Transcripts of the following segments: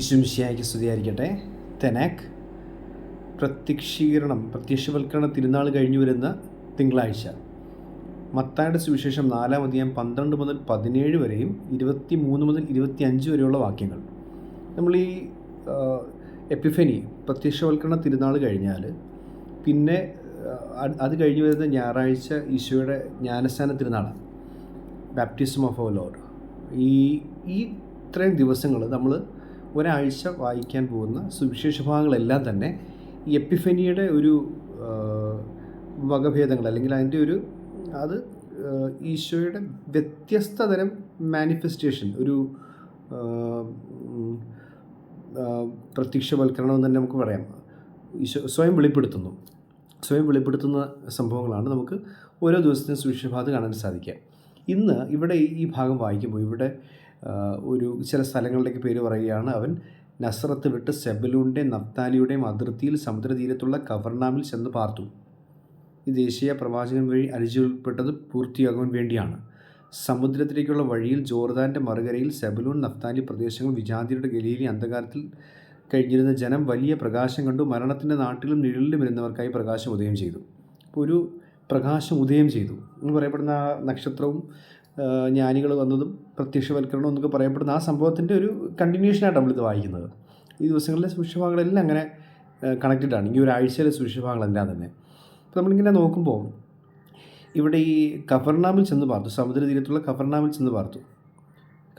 ഈശുമിശിയായിക്ക് സ്തുതിയായിരിക്കട്ടെ. തെനാക്ക് പ്രത്യക്ഷീകരണം പ്രത്യക്ഷവൽക്കരണ തിരുനാൾ കഴിഞ്ഞു വരുന്ന തിങ്കളാഴ്ച. മത്തായുടെ സുവിശേഷം നാലാം അധ്യായം പന്ത്രണ്ട് മുതൽ പതിനേഴ് വരെയും ഇരുപത്തി മൂന്ന് മുതൽ ഇരുപത്തി അഞ്ച് വരെയുള്ള വാക്യങ്ങൾ. നമ്മൾ ഈ എപ്പിഫനി പ്രത്യക്ഷവൽക്കരണ തിരുനാൾ കഴിഞ്ഞാൽ പിന്നെ അത് കഴിഞ്ഞു വരുന്ന ഞായറാഴ്ച ഈശോയുടെ ജ്ഞാനസ്ഥാന തിരുനാളാണ്. ബാപ്റ്റിസം ഓഫ് അവർ ലോഡ് ഈ ഈ ഇത്രയും ദിവസങ്ങൾ നമ്മൾ ഒരാഴ്ച വായിക്കാൻ പോകുന്ന സുവിശേഷ ഭാഗങ്ങളെല്ലാം തന്നെ ഈ എപ്പിഫനിയുടെ ഒരു വകഭേദങ്ങൾ അല്ലെങ്കിൽ അതിന്റെ ഒരു അത് ഈശോയുടെ വ്യത്യസ്ത തരം മാനിഫെസ്റ്റേഷൻ ഒരു പ്രത്യക്ഷവൽക്കരണം തന്നെ നമുക്ക് പറയാം. ഈശോ സ്വയം വെളിപ്പെടുത്തുന്നു. സ്വയം വെളിപ്പെടുത്തുന്ന സംഭവങ്ങളാണ് നമുക്ക് ഓരോ ദിവസത്തെയും സുവിശേഷഭാഗത്ത് കാണാൻ സാധിക്കുക. ഇന്ന് ഇവിടെ ഈ ഭാഗം വായിക്കുമ്പോൾ ഇവിടെ ഒരു ചില സ്ഥലങ്ങളിലേക്ക് പേര് പറയുകയാണ് അവൻ നസ്രത്ത് വിട്ട് സെബലൂണിന്റെയും നഫ്താലിയുടെയും അതിർത്തിയിൽ സമുദ്രതീരത്തുള്ള കവർണാമിൽ ചെന്ന് പാർത്തു. ഈ ദേശീയ പ്രവാചകൻ വഴി അരിച്ചുൾപ്പെട്ടത് പൂർത്തിയാകുവാൻ വേണ്ടിയാണ്. സമുദ്രത്തിലേക്കുള്ള വഴിയിൽ ജോർദാന്റെ മറുകരയിൽ സെബലൂൺ നഫ്താലി പ്രദേശങ്ങൾ വിജാതിയുടെ ഗലീലി അന്ധകാരത്തിൽ കഴിഞ്ഞിരുന്ന ജനം വലിയ പ്രകാശം കണ്ടു മരണത്തിന്റെ നാട്ടിലും നിഴലിലും ഇരുന്നവർക്കായി പ്രകാശം ഉദയം ചെയ്തു. അപ്പോൾ ഒരു പ്രകാശം ഉദയം ചെയ്തു. എന്ന് പറയപ്പെടുന്ന ആ നക്ഷത്രവും ജ്ഞാനികൾ വന്നതും പ്രത്യക്ഷവൽക്കരണം എന്നൊക്കെ പറയപ്പെടുന്ന ആ സംഭവത്തിന്റെ ഒരു കണ്ടിന്യൂഷനായിട്ട് നമ്മളിത് വായിക്കുന്നത്. ഈ ദിവസങ്ങളിലെ സുവിശേഷഭാഗങ്ങളെല്ലാം അങ്ങനെ കണക്റ്റഡാണ് ഈ ഒരാഴ്ചയിലെ സുവിശേഷഭാഗങ്ങളെല്ലാം തന്നെ. അപ്പോൾ നമ്മളിങ്ങനെ നോക്കുമ്പോൾ ഇവിടെ ഈ കഫർനാമിൽ ചെന്ന് പാർത്തു. സമുദ്രതീരത്തുള്ള കഫർനാമിൽ ചെന്ന് പാർത്തു.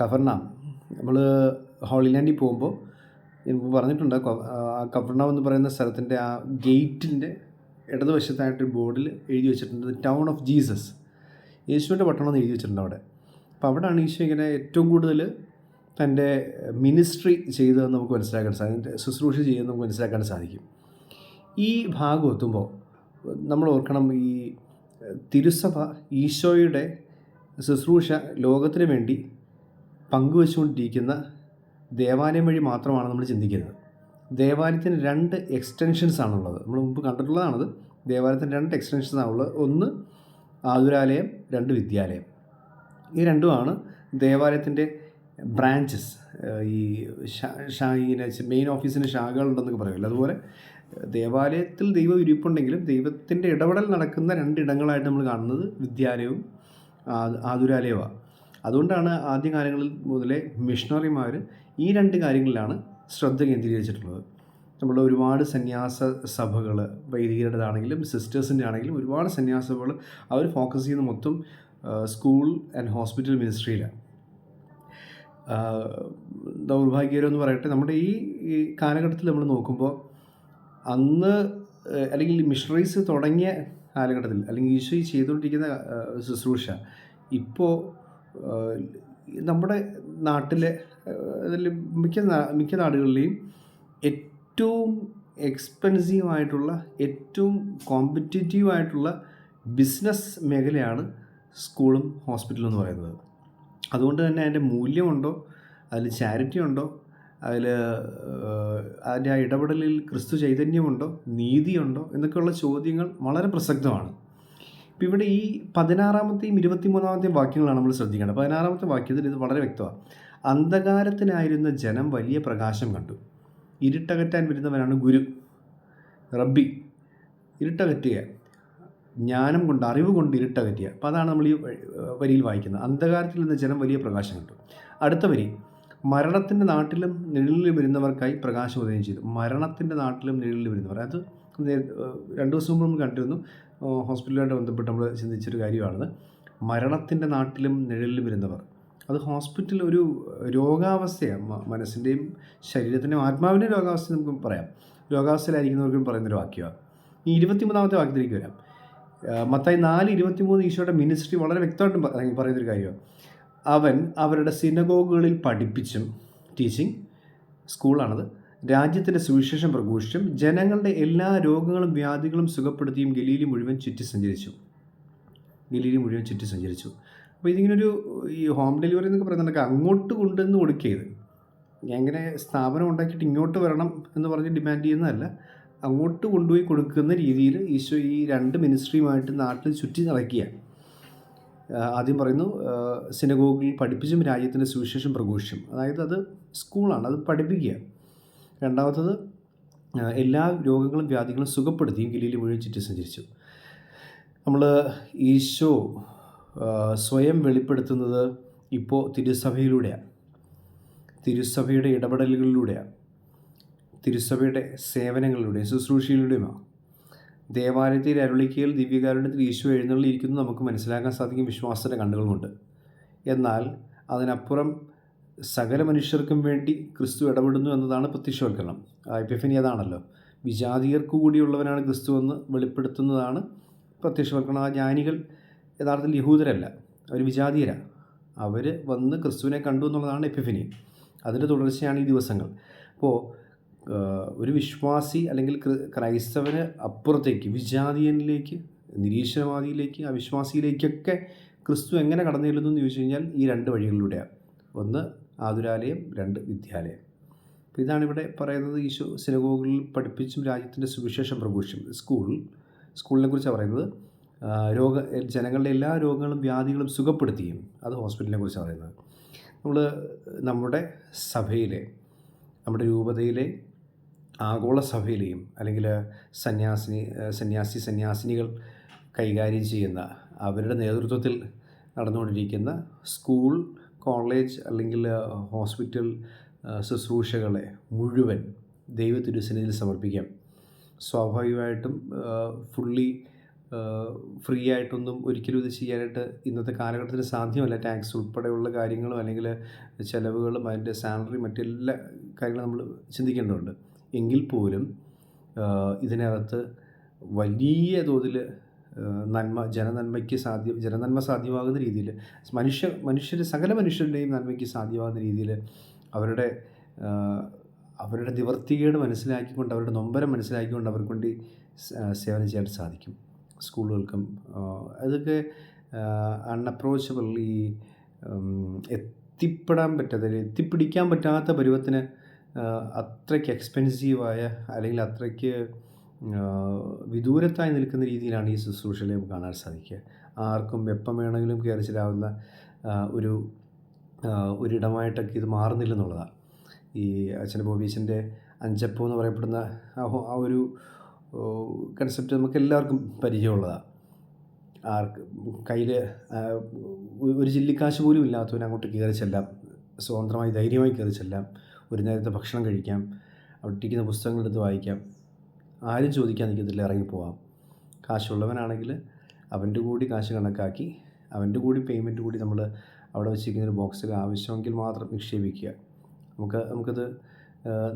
കഫർനാം നമ്മൾ ഹോളിലാൻഡിൽ പോകുമ്പോൾ ഞാൻ പറഞ്ഞിട്ടുണ്ട് ആ കഫർനാം എന്ന് പറയുന്ന സ്ഥലത്തിന്റെ ആ ഗേറ്റിന്റെ ഇടതുവശത്തായിട്ടൊരു ബോർഡിൽ എഴുതി വെച്ചിട്ടുണ്ട് ടൗൺ ഓഫ് ജീസസ് യേശുവിന്റെ പട്ടണം എന്ന് എഴുതി വെച്ചിട്ടുണ്ട് അവിടെ. അപ്പോൾ അവിടെയാണ് ഈശോ ഇങ്ങനെ ഏറ്റവും കൂടുതൽ തന്റെ മിനിസ്ട്രി ചെയ്തതെന്ന് നമുക്ക് മനസ്സിലാക്കാൻ സാധിക്കും ശുശ്രൂഷ ചെയ്തതെന്ന് നമുക്ക് മനസ്സിലാക്കാൻ സാധിക്കും. ഈ ഭാഗം എത്തുമ്പോൾ നമ്മൾ ഓർക്കണം ഈ തിരുസഭ ഈശോയുടെ ശുശ്രൂഷ ലോകത്തിന് വേണ്ടി പങ്കുവച്ചുകൊണ്ടിരിക്കുന്ന ദേവാലയം വഴി മാത്രമാണ് നമ്മൾ ചിന്തിക്കുന്നത്. ദേവാലയത്തിന് രണ്ട് എക്സ്റ്റൻഷൻസ് ആണുള്ളത് നമ്മൾ മുമ്പ് കണ്ടിട്ടുള്ളതാണത്. ദേവാലയത്തിന് രണ്ട് എക്സ്റ്റൻഷൻസ് ആണുള്ളത് ഒന്ന് ആതുരാലയം രണ്ട് വിദ്യാലയം. ഈ രണ്ടുമാണ് ദേവാലയത്തിന്റെ ബ്രാഞ്ചസ് ഈ ഇങ്ങനെ മെയിൻ ഓഫീസിന് ശാഖകളുണ്ടെന്നൊക്കെ പറയുമല്ലോ അതുപോലെ ദേവാലയത്തിൽ ദൈവം ഇരിപ്പുണ്ടെങ്കിലും ദൈവത്തിന്റെ ഇടപെടൽ നടക്കുന്ന രണ്ടിടങ്ങളായിട്ട് നമ്മൾ കാണുന്നത് വിദ്യാലയവും ആതുരാലയവുമാണ് അതുകൊണ്ടാണ് ആദ്യകാലങ്ങളിൽ മുതലേ മിഷണറിമാർ ഈ രണ്ട് കാര്യങ്ങളിലാണ് ശ്രദ്ധ കേന്ദ്രീകരിച്ചിട്ടുള്ളത്. നമ്മൾ ഒരുപാട് സന്യാസ സഭകൾ വൈദികരുടേതാണെങ്കിലും സിസ്റ്റേഴ്സിന്റെ ആണെങ്കിലും ഒരുപാട് സന്യാസ സഭകൾ അവർ ഫോക്കസ് ചെയ്യുന്ന മൊത്തം സ്കൂൾ ആൻഡ് ഹോസ്പിറ്റൽ മിനിസ്ട്രിയിലാണ് ദൗർഭാഗ്യകരം എന്ന് പറയട്ടെ നമ്മുടെ ഈ കാലഘട്ടത്തിൽ നമ്മൾ നോക്കുമ്പോൾ അന്ന് അല്ലെങ്കിൽ മിഷണറീസ് തുടങ്ങിയ കാലഘട്ടത്തിൽ അല്ലെങ്കിൽ ഈശോ ചെയ്തുകൊണ്ടിരിക്കുന്ന ശുശ്രൂഷ ഇപ്പോൾ നമ്മുടെ നാട്ടിലെ അതിൽ മിക്ക മിക്ക നാടുകളിലെയും ഏറ്റവും എക്സ്പെൻസീവ് ആയിട്ടുള്ള ഏറ്റവും കോമ്പറ്റേറ്റീവ് ആയിട്ടുള്ള ബിസിനസ് മേഖലയാണ് സ്കൂളും ഹോസ്പിറ്റലും എന്ന് പറയുന്നത്. അതുകൊണ്ട് തന്നെ അതിന്റെ മൂല്യമുണ്ടോ? അതിൽ ചാരിറ്റി ഉണ്ടോ? അതിൽ അതിന്റെ ആ ഇടപെടലിൽ ക്രിസ്തു ചൈതന്യമുണ്ടോ? നീതിയുണ്ടോ? എന്നൊക്കെയുള്ള ചോദ്യങ്ങൾ വളരെ പ്രസക്തമാണ്. ഇപ്പം ഇവിടെ ഈ പതിനാറാമത്തെയും ഇരുപത്തിമൂന്നാമത്തെയും വാക്യങ്ങളാണ് നമ്മൾ ശ്രദ്ധിക്കേണ്ടത്. പതിനാറാമത്തെ വാക്യത്തിൽ ഇത് വളരെ വ്യക്തമാണ്. അന്ധകാരത്തിനായിരുന്ന ജനം വലിയ പ്രകാശം കണ്ടു. ഇരുട്ടകറ്റാൻ വരുന്നവനാണ് ഗുരു. റബ്ബി ഇരുട്ടകറ്റുക. ജ്ഞാനം കൊണ്ട് അറിവ് കൊണ്ട് ഇരുട്ടകറ്റുക. അപ്പോൾ അതാണ് നമ്മൾ ഈ വരിയിൽ വായിക്കുന്നത്. അന്ധകാരത്തിൽ നിന്ന് ജനം വലിയ പ്രകാശം കിട്ടും അടുത്ത വരി മരണത്തിന്റെ നാട്ടിലും നിഴലിൽ വരുന്നവർക്കായി പ്രകാശം ഉദയം ചെയ്തു. മരണത്തിന്റെ നാട്ടിലും നിഴലിൽ വരുന്നവർ. അത് രണ്ടു ദിവസം മുമ്പ് നമ്മൾ കണ്ടിരുന്നു. ഹോസ്പിറ്റലുമായിട്ട് ബന്ധപ്പെട്ട് നമ്മൾ ചിന്തിച്ചൊരു കാര്യമാണത്. മരണത്തിന്റെ നാട്ടിലും നിഴലിൽ വരുന്നവർ. അത് ഹോസ്പിറ്റൽ ഒരു രോഗാവസ്ഥയാണ്. മനസ്സിന്റെയും ശരീരത്തിന്റെയും ആത്മാവിന്റെയും രോഗാവസ്ഥ നമുക്ക് പറയാം. രോഗാവസ്ഥയിലായിരിക്കുന്നവർക്കും പറയുന്നൊരു വാക്യമാണ് ഈ ഇരുപത്തിമൂന്നാമത്തെ വാക്യത്തിലേക്ക് വരാം. മത്തായി നാല് ഇരുപത്തിമൂന്ന് ഈശോയുടെ മിനിസ്ട്രി വളരെ വ്യക്തമായിട്ടും പറയുന്നൊരു കാര്യമാണ് അവൻ അവരുടെ സിനഗോഗുകളിൽ പഠിപ്പിച്ചും ടീച്ചിങ് സ്കൂളാണത് രാജ്യത്തിന്റെ സുവിശേഷം പ്രഘോഷിച്ചും ജനങ്ങളുടെ എല്ലാ രോഗങ്ങളും വ്യാധികളും സുഖപ്പെടുത്തിയും ഗലീലി മുഴുവൻ ചുറ്റി സഞ്ചരിച്ചു ഗലീലി മുഴുവൻ ചുറ്റി സഞ്ചരിച്ചു അപ്പോൾ ഇതിങ്ങനൊരു ഈ ഹോം ഡെലിവറി എന്നൊക്കെ പറയുന്നുണ്ടെങ്കിൽ അങ്ങോട്ട് കൊണ്ടുവന്ന് കൊടുക്കുകയത് എങ്ങനെ സ്ഥാപനം ഉണ്ടാക്കിയിട്ട് ഇങ്ങോട്ട് വരണം എന്ന് പറഞ്ഞ് ഡിമാൻഡ് ചെയ്യുന്നതല്ല. അങ്ങോട്ട് കൊണ്ടുപോയി കൊടുക്കുന്ന രീതിയിൽ ഈശോ ഈ രണ്ട് മിനിസ്ട്രിയുമായിട്ട് നാട്ടിൽ ചുറ്റി നടക്കുക. ആദ്യം പറയുന്നു സിനഗോഗിൽ പഠിപ്പിച്ചും രാജ്യത്തിന്റെ സുവിശേഷം പ്രഘോഷിച്ചും. അതായത് അത് സ്കൂളാണ് അത് പഠിപ്പിക്കുക. രണ്ടാമത്തത് എല്ലാ രോഗങ്ങളും വ്യാധികളും സുഖപ്പെടുത്തിയും ഗലീലി മുഴുവൻ ചുറ്റി സഞ്ചരിച്ചു. നമ്മൾ ഈശോ സ്വയം വെളിപ്പെടുത്തുന്നത് ഇപ്പോൾ തിരുസഭയിലൂടെയാണ് തിരുസഭയുടെ ഇടപെടലുകളിലൂടെയാണ് തിരുസഭയുടെ സേവനങ്ങളിലൂടെ ശുശ്രൂഷയിലൂടെയുമാണ് ദേവാലയത്തിൽ അരുളിക്കയിൽ ദിവ്യകാരുണ്യത്തിൽ ഈശോ എഴുന്നള്ളിയിരിക്കുന്നത് നമുക്ക് മനസ്സിലാക്കാൻ സാധിക്കും വിശ്വാസത്തിന്റെ കണ്ണുകൾ കൊണ്ട് എന്നാൽ അതിനപ്പുറം സകല മനുഷ്യർക്കും വേണ്ടി ക്രിസ്തു ഇടപെടുന്നു എന്നതാണ് പ്രത്യക്ഷവൽക്കരണം. എപ്പിഫനി അതാണല്ലോ. വിജാതിയർക്ക് കൂടിയുള്ളവനാണ് ക്രിസ്തു എന്ന് വെളിപ്പെടുത്തുന്നതാണ് പ്രത്യക്ഷവൽക്കരണം. ആ ജ്ഞാനികൾ യഥാർത്ഥത്തിൽ യഹൂദരല്ല അവർ വിജാതീയരാണ് അവർ വന്ന് ക്രിസ്തുവിനെ കണ്ടു എന്നുള്ളതാണ് എപ്പിഫിനി. അതിന്റെ തുടർച്ചയാണ് ഈ ദിവസങ്ങൾ. അപ്പോൾ ഒരു വിശ്വാസി അല്ലെങ്കിൽ ക്രി- ക്രൈസ്തവന് അപ്പുറത്തേക്ക് വിജാതീയനിലേക്ക് നിരീശ്വരവാദിയിലേക്ക് അവിശ്വാസിയിലേക്കൊക്കെ ക്രിസ്തു എങ്ങനെ കടന്നു ചെല്ലുന്നു എന്ന് ചോദിച്ചു കഴിഞ്ഞാൽ ഈ രണ്ട് വഴികളിലൂടെയാണ്. ഒന്ന് ആതുരാലയം രണ്ട് വിദ്യാലയം. അപ്പോൾ ഇതാണ് ഇവിടെ പറയുന്നത് ഈശോ സിനഗോഗുകളിൽ പഠിപ്പിച്ചും രാജ്യത്തിന്റെ സുവിശേഷം പ്രഘോഷിച്ചും. സ്കൂൾ സ്കൂളിനെ കുറിച്ചാണ് പറയുന്നത്. രോഗ ജനങ്ങളുടെ എല്ലാ രോഗങ്ങളും വ്യാധികളും സുഖപ്പെടുത്തിയും അത് ഹോസ്പിറ്റലിനെ കുറിച്ചാണ് പറയുന്നത്. നമ്മൾ നമ്മുടെ സഭയിലെ നമ്മുടെ രൂപതയിലെ ആഗോള സഭയിലെയും അല്ലെങ്കിൽ സന്യാസിനി സന്യാസി സന്യാസിനികൾ കൈകാര്യം ചെയ്യുന്ന അവരുടെ നേതൃത്വത്തിൽ നടന്നുകൊണ്ടിരിക്കുന്ന സ്കൂൾ കോളേജ് അല്ലെങ്കിൽ ഹോസ്പിറ്റൽ ശുശ്രൂഷകളെ മുഴുവൻ ദൈവത്തിരുസന്നിധിയിൽ സമർപ്പിക്കാം. സ്വാഭാവികമായിട്ടും ഫുള്ളി ഫ്രീ ആയിട്ടൊന്നും ഒരിക്കലും ഇത് ചെയ്യാനായിട്ട് ഇന്നത്തെ കാലഘട്ടത്തിൽ സാധ്യമല്ല. ടാക്സ് ഉൾപ്പെടെയുള്ള കാര്യങ്ങളും അല്ലെങ്കിൽ ചിലവുകളും അതിന്റെ സാലറി മറ്റെല്ലാ കാര്യങ്ങളും നമ്മൾ ചിന്തിക്കേണ്ടതുണ്ട്. എങ്കിൽ പോലും ഇതിനകത്ത് വലിയ തോതിൽ നന്മ ജനനന്മയ്ക്ക് സാധ്യ ജനനന്മ സാധ്യമാകുന്ന രീതിയിൽ മനുഷ്യ മനുഷ്യർ സകല മനുഷ്യരുടെയും നന്മയ്ക്ക് സാധ്യമാകുന്ന രീതിയിൽ അവരുടെ അവരുടെ നിവർത്തികേട് മനസ്സിലാക്കിക്കൊണ്ട് അവരുടെ നൊമ്പരം മനസ്സിലാക്കിക്കൊണ്ട് അവർക്ക് വേണ്ടി സേവനം ചെയ്യാൻ സാധിക്കും. സ്കൂളുകൾക്കും അതൊക്കെ അൺഅപ്രോച്ചബിൾ ഈ എത്തിപ്പെടാൻ പറ്റാത്ത എത്തിപ്പിടിക്കാൻ പറ്റാത്ത പരുവത്തിന് അത്രയ്ക്ക് എക്സ്പെൻസീവായ അല്ലെങ്കിൽ അത്രയ്ക്ക് വിദൂരത്തായി നിൽക്കുന്ന രീതിയിലാണ് ഈ ശുശ്രൂഷകളെ നമുക്ക് കാണാൻ സാധിക്കുക. ആർക്കും എപ്പം വേണമെങ്കിലും കയറി ചെല്ലാവുന്ന ഒരു ഒരിടമായിട്ടൊക്കെ ഇത് മാറുന്നില്ലെന്നുള്ളതാണ്. ഈ അച്ഛൻ ബോബീസിന്റെ അഞ്ചപ്പോ എന്ന് പറയപ്പെടുന്ന ആ ഒരു കൺസെപ്റ്റ് നമുക്ക് എല്ലാവർക്കും പരിചയമുള്ളതാണ് ആർക്ക് കയ്യിൽ ഒരു ചില്ലിക്കാശ് പോലും ഇല്ലാത്തവൻ അങ്ങോട്ട് കയറി ചെല്ലാം. സ്വതന്ത്രമായി ധൈര്യമായി കയറി ചെല്ലാം. ഒരു നേരത്തെ ഭക്ഷണം കഴിക്കാം. ഒട്ടിക്കുന്ന പുസ്തകങ്ങളെടുത്ത് വായിക്കാം. ആരും ചോദിക്കാൻ നിൽക്കത്തില്ല ഇറങ്ങിപ്പോവാം. കാശുള്ളവനാണെങ്കിൽ അവന്റെ കൂടി കാശ് കണക്കാക്കി അവന്റെ കൂടി പേയ്മെന്റ് കൂടി നമ്മൾ അവിടെ വെച്ചിരിക്കുന്ന ഒരു ബോക്സിൽ ആവശ്യമെങ്കിൽ മാത്രം നിക്ഷേപിക്കുക. നമുക്ക് നമുക്കത്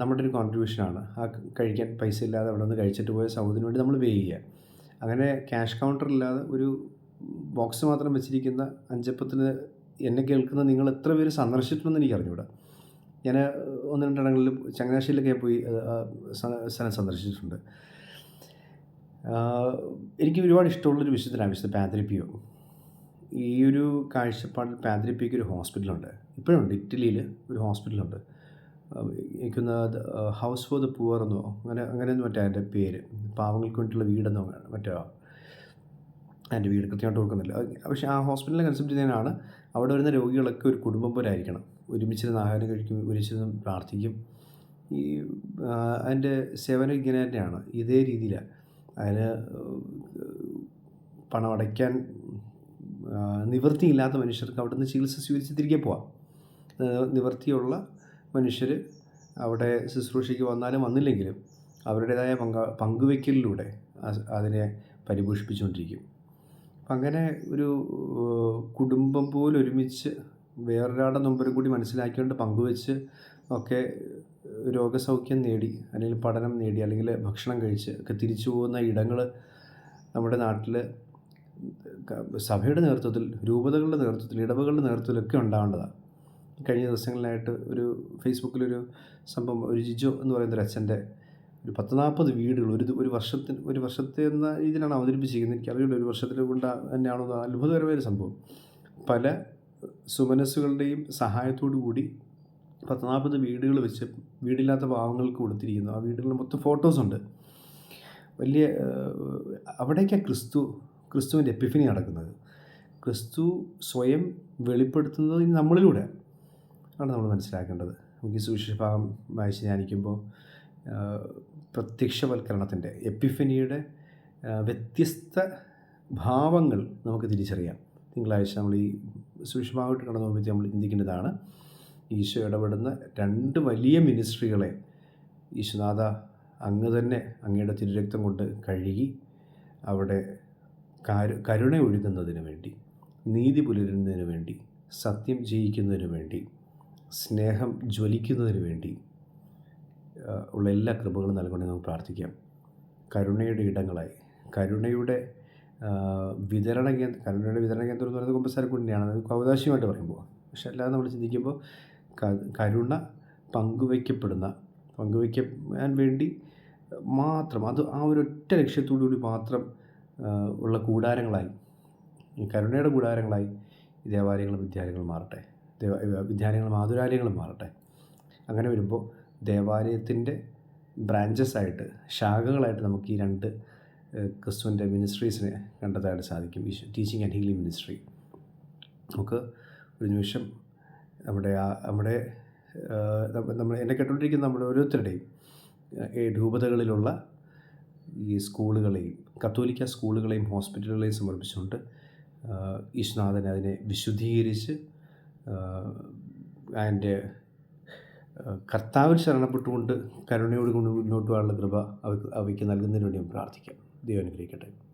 നമ്മുടെ ഒരു കോൺട്രിബ്യൂഷനാണ് ആ കഴിക്കാൻ പൈസ ഇല്ലാതെ അവിടെ നിന്ന് കഴിച്ചിട്ട് പോയ സൗദിന് വേണ്ടി നമ്മൾ പേ ചെയ്യുക അങ്ങനെ ക്യാഷ് കൗണ്ടർ ഇല്ലാതെ ഒരു ബോക്സ് മാത്രം വെച്ചിരിക്കുന്ന അഞ്ചപ്പത്തിന് എന്നെ കേൾക്കുന്ന നിങ്ങൾ എത്ര പേര് സന്ദർശിച്ചിട്ടുണ്ടെന്ന് എനിക്ക് അറിഞ്ഞൂടെ. ഞാൻ ഒന്ന് രണ്ടിടങ്ങളിൽ ചങ്ങനാശ്ശേരിയിലൊക്കെ പോയി സ്ഥലം സന്ദർശിച്ചിട്ടുണ്ട്. എനിക്ക് ഒരുപാട് ഇഷ്ടമുള്ളൊരു വിശുദ്ധനാണ് വിശുദ്ധ പാദ്രിപ്പിയോ ഈ ഒരു കാഴ്ചപ്പാടിൽ പാദ്രിപ്പിക്ക് ഒരു ഹോസ്പിറ്റലുണ്ട് ഇപ്പോഴുണ്ട് ഇറ്റലിയിൽ ഒരു ഹോസ്പിറ്റലുണ്ട് എനിക്കൊന്ന് ഹൗസ് ഫോർ ദ പുവർ എന്നോ അങ്ങനെ അങ്ങനെയൊന്നും മറ്റേ അതിന്റെ പേര് പാവങ്ങൾക്ക് വേണ്ടിയിട്ടുള്ള വീടെന്നോ മറ്റോ അതിന്റെ വീട് കൃത്യമായിട്ട് ഓർക്കുന്നില്ല. പക്ഷേ ആ ഹോസ്പിറ്റലിലെ കൺസെപ്റ്റ് ചെയ്യാനാണ് അവിടെ വരുന്ന രോഗികളൊക്കെ ഒരു കുടുംബം പോലെ ആയിരിക്കണം. ഒരുമിച്ചിരുന്ന് ആഹാരം കഴിക്കും ഒരുമിച്ചിരുന്ന് പ്രാർത്ഥിക്കും. ഈ അതിന്റെ സേവനം ഇങ്ങനെ തന്നെയാണ്. ഇതേ രീതിയിലാണ് അതിന് പണം അടയ്ക്കാൻ ആ, നിവൃത്തിയില്ലാത്ത മനുഷ്യർക്ക് അവിടുന്ന് ചികിത്സ സ്വീകരിച്ച് തിരികെ പോവാം. നിവൃത്തിയുള്ള മനുഷ്യർ അവിടെ ശുശ്രൂഷയ്ക്ക് വന്നാലും വന്നില്ലെങ്കിലും അവരുടേതായ പങ്ക പങ്കുവയ്ക്കലിലൂടെ അതിനെ പരിപോഷിപ്പിച്ചുകൊണ്ടിരിക്കും. അപ്പം അങ്ങനെ ഒരു കുടുംബം പോലും ഒരുമിച്ച് വേറൊരാളുടെ നൊമ്പരം കൂടി മനസ്സിലാക്കിക്കൊണ്ട് പങ്കുവെച്ച് ഒക്കെ രോഗസൗഖ്യം നേടി അല്ലെങ്കിൽ പഠനം നേടി അല്ലെങ്കിൽ ഭക്ഷണം കഴിച്ച് ഒക്കെ തിരിച്ചു പോകുന്ന ഇടങ്ങൾ നമ്മുടെ നാട്ടിൽ സഭയുടെ നേതൃത്വത്തിൽ രൂപതകളുടെ നേതൃത്വത്തിൽ ഇടവകളുടെ നേതൃത്വത്തിലൊക്കെ ഉണ്ടാവേണ്ടതാണ് കഴിഞ്ഞ ദിവസങ്ങളിലായിട്ട് ഒരു ഫേസ്ബുക്കിലൊരു സംഭവം ഒരു ജിജോ എന്ന് പറയുന്ന ഒരു അച്ഛന്റെ ഒരു പത്ത് നാൽപ്പത് വീടുകൾ ഒരു ഒരു വർഷത്തിന് ഒരു വർഷത്തെ എന്ന രീതിയിലാണ് അവതരിപ്പിച്ചിരിക്കുന്നത്. എനിക്കറിയില്ല ഒരു വർഷത്തിൽ കൊണ്ട് തന്നെയാണോ അത്ഭുതകരമായൊരു സംഭവം. പല സുമനസ്സുകളുടെയും സഹായത്തോടു കൂടി പത്ത് നാൽപ്പത് വീടുകൾ വെച്ച് വീടില്ലാത്ത പാവങ്ങൾക്ക് കൊടുത്തിരിക്കുന്നു. ആ വീടുകളിൽ മൊത്തം ഫോട്ടോസുണ്ട് വലിയ അവിടേക്കാണ് ക്രിസ്തു ക്രിസ്തുവിന്റെ എപ്പിഫിനി നടക്കുന്നത്. ക്രിസ്തു സ്വയം വെളിപ്പെടുത്തുന്നത് നമ്മളിലൂടെ. ആണ് നമ്മൾ മനസ്സിലാക്കേണ്ടത്. നമുക്ക് ഈ സുവിശേഷ ഭാഗം വായിച്ച് ധ്യാനിക്കുമ്പോൾ പ്രത്യക്ഷവൽക്കരണത്തിന്റെ എപ്പിഫനിയുടെ വ്യത്യസ്ത ഭാവങ്ങൾ നമുക്ക് തിരിച്ചറിയാം. തിങ്കളാഴ്ച നമ്മൾ ഈ സുവിശേഷഭാഗമായിട്ട് കടന്നു പോകുമ്പോൾ നമ്മൾ ചിന്തിക്കേണ്ടതാണ്. ഈശോ ഇടപെടുന്ന രണ്ട് വലിയ മിനിസ്ട്രികളെ ഈശോനാഥ അങ്ങ് തന്നെ അങ്ങയുടെ തിരുരക്തം കൊണ്ട് കഴുകി അവിടെ കരു കരുണ ഒഴുകുന്നതിന് വേണ്ടി നീതി പുലരുന്നതിന് വേണ്ടി സത്യം ജയിക്കുന്നതിന് വേണ്ടി സ്നേഹം ജ്വലിക്കുന്നതിന് വേണ്ടി ഉള്ള എല്ലാ കൃപകളും നൽകണേ നമുക്ക് പ്രാർത്ഥിക്കാം. കരുണയുടെ ഇടങ്ങളായി. കരുണയുടെ വിതരണ കേന്ദ്ര കരുണയുടെ വിതരണ കേന്ദ്രം എന്ന് പറയുന്നത് കുമ്പസാരക്കുണ്ടിയാണ് അത് കൗതാശികമായിട്ട് പറയുമ്പോൾ. പക്ഷെ അല്ലാതെ നമ്മൾ ചിന്തിക്കുമ്പോൾ കരുണ പങ്കുവയ്ക്കപ്പെടുന്ന പങ്കുവയ്ക്കാൻ വേണ്ടി മാത്രം അത് ആ ഒരൊറ്റ ലക്ഷ്യത്തോടു കൂടി മാത്രം ഉള്ള കൂടാരങ്ങളായി. കരുണയുടെ കൂടാരങ്ങളായി ദേവാലയങ്ങളും വിദ്യാലയങ്ങളും മാറട്ടെ. ദേവ വിദ്യാലയങ്ങളും മാതുരാലയങ്ങളും മാറട്ടെ. അങ്ങനെ വരുമ്പോൾ ദേവാലയത്തിന്റെ ബ്രാഞ്ചസ് ആയിട്ട് ശാഖകളായിട്ട് നമുക്ക് ഈ രണ്ട് ക്രിസ്തുവിന്റെ മിനിസ്ട്രീസിനെ കണ്ടെത്താനായിട്ട് സാധിക്കും. ടീച്ചിങ് ആൻഡ് ഹീലിംഗ് മിനിസ്ട്രി നമുക്ക് ഒരു നിമിഷം നമ്മുടെ ആ നമ്മുടെ നമ്മൾ എന്നെ കേട്ടുകൊണ്ടിരിക്കുന്ന നമ്മുടെ ഓരോരുത്തരുടെയും രൂപതകളിലുള്ള ഈ സ്കൂളുകളെയും കത്തോലിക്ക സ്കൂളുകളെയും ഹോസ്പിറ്റലുകളെയും സമർപ്പിച്ചുകൊണ്ട് ഈശ്വനാഥനെ അതിനെ വിശുദ്ധീകരിച്ച് അതിന്റെ കർത്താവിൽ ശരണപ്പെട്ടുകൊണ്ട് കരുണയോട് കൊണ്ട് മുന്നോട്ട് പോകാനുള്ള കൃപ അവർക്ക് അവയ്ക്ക് നൽകുന്നതിന് വേണ്ടി ഞാൻ പ്രാർത്ഥിക്കാം. ദൈവം അനുഗ്രഹിക്കട്ടെ.